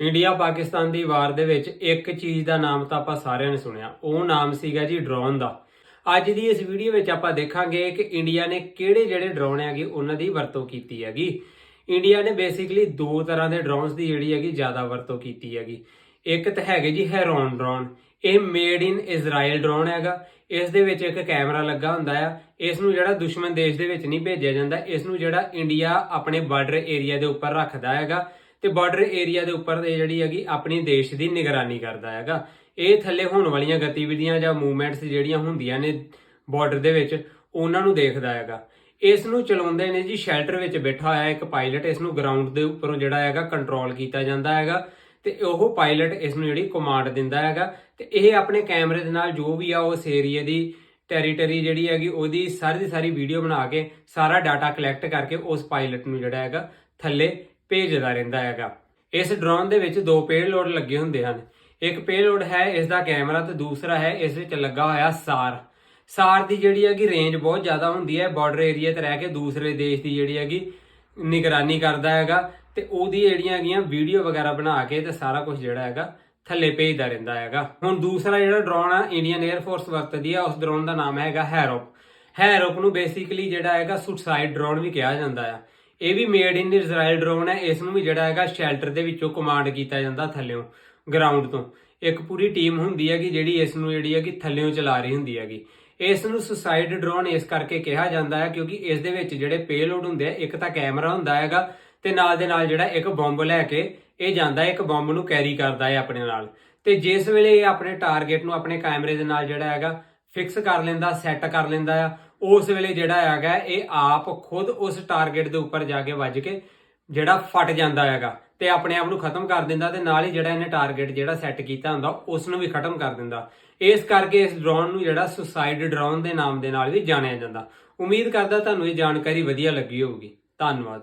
India Pakistan ਦੀ ਵਾਰ ਦੇ ਵਿੱਚ ਇੱਕ ਚੀਜ਼ ਦਾ ਨਾਮ ਤਾਂ ਆਪਾਂ ਸਾਰਿਆਂ ਨੇ ਸੁਣਿਆ, ਉਹ ਨਾਮ ਸੀਗਾ ਜੀ ਡਰੋਨ ਦਾ। ਅੱਜ ਦੀ ਇਸ ਵੀਡੀਓ ਵਿੱਚ ਆਪਾਂ ਦੇਖਾਂਗੇ ਕਿ ਇੰਡੀਆ ਨੇ ਕਿਹੜੇ ਜਿਹੜੇ ਡਰੋਨ ਹੈਗੇ, ਉਹਨਾਂ ਦੀ ਵਰਤੋਂ ਕੀਤੀ ਹੈਗੀ। ਇੰਡੀਆ ਨੇ ਬੇਸਿਕਲੀ ਦੋ ਤਰ੍ਹਾਂ ਦੇ ਡਰੋਨਸ ਦੀ ਜਿਹੜੀ ਹੈਗੀ, ਜ਼ਿਆਦਾ ਵਰਤੋਂ ਕੀਤੀ ਹੈਗੀ। ਇੱਕ ਤਾਂ ਹੈਗੇ ਜੀ ਹੈਰੋਨ ਡਰੋਨ। ਇਹ ਮੇਡ ਇਨ ਇਜ਼ਰਾਈਲ ਡਰੋਨ ਹੈਗਾ। ਇਸ ਦੇ ਵਿੱਚ ਇੱਕ ਕੈਮਰਾ ਲੱਗਾ ਹੁੰਦਾ ਆ। ਇਸ ਨੂੰ ਜਿਹੜਾ ਦੁਸ਼ਮਣ ਦੇਸ਼ ਦੇ ਵਿੱਚ ਨਹੀਂ ਭੇਜਿਆ ਜਾਂਦਾ, ਇਸ ਨੂੰ ਜਿਹੜਾ ਇੰਡੀਆ ਆਪਣੇ ਬਾਰਡਰ ਏਰੀਆ ਦੇ ਉੱਪਰ ਰੱਖਦਾ ਹੈਗਾ। ਤੇ ਬਾਰਡਰ ਏਰੀਆ ਦੇ ਉੱਪਰ ਤੇ ਜਿਹੜੀ ਹੈਗੀ ਆਪਣੀ ਦੇਸ਼ ਦੀ ਨਿਗਰਾਨੀ ਕਰਦਾ ਹੈਗਾ। ਇਹ ਥੱਲੇ ਹੋਣ ਵਾਲੀਆਂ ਗਤੀਵਿਧੀਆਂ ਜਾਂ ਮੂਵਮੈਂਟਸ ਜਿਹੜੀਆਂ ਹੁੰਦੀਆਂ ਨੇ ਬਾਰਡਰ ਦੇ ਵਿੱਚ, ਉਹਨਾਂ ਨੂੰ ਦੇਖਦਾ ਹੈਗਾ। ਇਸ ਨੂੰ ਚਲਾਉਂਦੇ ਨੇ ਜੀ ਸ਼ੈਲਟਰ ਵਿੱਚ ਬੈਠਾ ਹੋਇਆ ਇੱਕ ਪਾਇਲਟ ਇਸ ਨੂੰ ਗਰਾਊਂਡ ਦੇ ਉੱਪਰੋਂ ਜਿਹੜਾ ਹੈਗਾ ਕੰਟਰੋਲ ਕੀਤਾ ਜਾਂਦਾ ਹੈਗਾ ਤੇ ਉਹ ਪਾਇਲਟ ਇਸ ਨੂੰ ਜਿਹੜੀ ਕਮਾਂਡ ਦਿੰਦਾ ਹੈਗਾ ਤੇ ਇਹ ਆਪਣੇ ਕੈਮਰੇ ਦੇ ਨਾਲ ਜੋ ਵੀ ਆ ਉਸ ਏਰੀਆ ਦੀ ਟੈਰੀਟਰੀ ਜਿਹੜੀ ਹੈਗੀ ਉਹਦੀ ਸਾਰੀ ਦੀ ਸਾਰੀ ਵੀਡੀਓ ਬਣਾ ਕੇ ਸਾਰਾ ਡਾਟਾ ਕਲੈਕਟ ਕਰਕੇ ਉਸ ਪਾਇਲਟ ਨੂੰ ਜਿਹੜਾ ਹੈਗਾ ਥੱਲੇ ਭੇਜਦਾ ਰਹਿੰਦਾ ਹੈਗਾ। ਇਸ ਡਰੋਨ ਦੇ ਵਿੱਚ ਦੋ ਪੇਲੋਡ ਲੱਗੇ ਹੁੰਦੇ ਹਨ। ਇੱਕ ਪੇਲੋਡ ਹੈ ਇਸ ਦਾ ਕੈਮਰਾ ਤੇ ਦੂਸਰਾ ਹੈ, ਇਸ ਵਿੱਚ ਲੱਗਾ ਹੋਇਆ ਸਾਰ। ਸਾਰ ਦੀ ਜਿਹੜੀ ਹੈਗੀ ਰੇਂਜ ਬਹੁਤ ਜ਼ਿਆਦਾ ਹੁੰਦੀ ਹੈ ਬਾਰਡਰ ਏਰੀਆ ਤੇ ਰਹਿ ਕੇ ਦੂਸਰੇ ਦੇਸ਼ ਦੀ ਜਿਹੜੀ ਹੈਗੀ ਨਿਗਰਾਨੀ ਕਰਦਾ ਹੈਗਾ ਤੇ ਉਹਦੀ ਜਿਹੜੀਆਂ ਹੈਗੀਆਂ ਵੀਡੀਓ ਵਗੈਰਾ ਬਣਾ ਕੇ ਤੇ ਸਾਰਾ ਕੁਝ ਜਿਹੜਾ ਹੈਗਾ ਥੱਲੇ ਭੇਜਦਾ ਰਹਿੰਦਾ ਹੈਗਾ। ਹੁਣ ਦੂਸਰਾ ਜਿਹੜਾ ਡਰੋਨ ਆ ਇੰਡੀਅਨ 에ਅਰ ਫੋਰਸ ਵਰਤਦੀ ਆ, ਉਸ ਡਰੋਨ ਦਾ ਨਾਮ ਹੈਗਾ ਹੈਰੋਪ ਹੈਰੋਪ ਨੂੰ ਬੇਸਿਕਲੀ ਜਿਹੜਾ ਹੈਗਾ ਸੁਸਾਈਡ ਡਰੋਨ ਵੀ ਕਿਹਾ ਜਾਂਦਾ ਆ। ਇਹ ਵੀ ਮੇਡ ਇਨ ਇਜ਼ਰਾਈਲ ਡਰੋਨ ਹੈ ਇਸ ਨੂੰ ਵੀ ਜਿਹੜਾ ਹੈਗਾ ਸ਼ੈਲਟਰ ਦੇ ਵਿੱਚੋਂ ਕਮਾਂਡ ਕੀਤਾ ਜਾਂਦਾ ਥੱਲਿਓਂ ਗਰਾਊਂਡ ਤੋਂ। ਇੱਕ ਪੂਰੀ ਟੀਮ ਹੁੰਦੀ ਹੈਗੀ ਜਿਹੜੀ ਇਸ ਨੂੰ ਜਿਹੜੀ ਹੈਗੀ ਥੱਲਿਓਂ ਚਲਾ ਰਹੀ ਹੁੰਦੀ ਹੈਗੀ। ਇਸ ਨੂੰ ਸੁਸਾਈਡ ਡਰੋਨ ਇਸ ਕਰਕੇ ਕਿਹਾ ਜਾਂਦਾ ਹੈ ਕਿਉਂਕਿ ਇਸ ਦੇ ਵਿੱਚ ਜਿਹੜੇ ਪੇਲੋਡ ਹੁੰਦੇ ਆ, ਇੱਕ ਤਾਂ ਕੈਮਰਾ ਹੁੰਦਾ ਹੈਗਾ ਤੇ ਨਾਲ ਦੇ ਨਾਲ ਜਿਹੜਾ ਇੱਕ ਬੰਬ ਲੈ ਕੇ ਇਹ ਜਾਂਦਾ ਹੈ ਇੱਕ ਬੰਬ ਨੂੰ ਕੈਰੀ ਕਰਦਾ ਹੈ ਆਪਣੇ ਨਾਲ। ਤੇ ਜਿਸ ਵੇਲੇ ਇਹ ਆਪਣੇ ਟਾਰਗੇਟ ਨੂੰ ਆਪਣੇ ਕੈਮਰੇ ਦੇ ਨਾਲ ਜਿਹੜਾ ਹੈਗਾ ਫਿਕਸ ਕਰ ਲੈਂਦਾ ਸੈੱਟ ਕਰ ਲੈਂਦਾ ਆ ਉਸ ਵੇਲੇ ਜਿਹੜਾ ਹੈਗਾ, ਇਹ ਆਪ ਖੁਦ ਉਸ ਟਾਰਗੇਟ ਦੇ ਉੱਪਰ ਜਾ ਕੇ ਵੱਜ ਕੇ ਜਿਹੜਾ ਫਟ ਜਾਂਦਾ ਹੈਗਾ ਤੇ ਆਪਣੇ ਆਪ ਨੂੰ ਖਤਮ ਕਰ ਦਿੰਦਾ ਤੇ ਨਾਲ ਹੀ ਜਿਹੜਾ ਇਹਨੇ ਟਾਰਗੇਟ ਜਿਹੜਾ ਸੈੱਟ ਕੀਤਾ ਹੁੰਦਾ, ਉਸ ਨੂੰ ਵੀ ਖਤਮ ਕਰ ਦਿੰਦਾ। ਇਸ ਕਰਕੇ ਇਸ ਡਰੋਨ ਨੂੰ ਜਿਹੜਾ ਸੁਸਾਈਡ ਡਰੋਨ ਦੇ ਨਾਮ ਦੇ ਨਾਲ ਵੀ ਜਾਣਿਆ ਜਾਂਦਾ। ਉਮੀਦ ਕਰਦਾ ਤੁਹਾਨੂੰ ਇਹ ਜਾਣਕਾਰੀ ਵਧੀਆ ਲੱਗੀ ਹੋਊਗੀ। ਧੰਨਵਾਦ।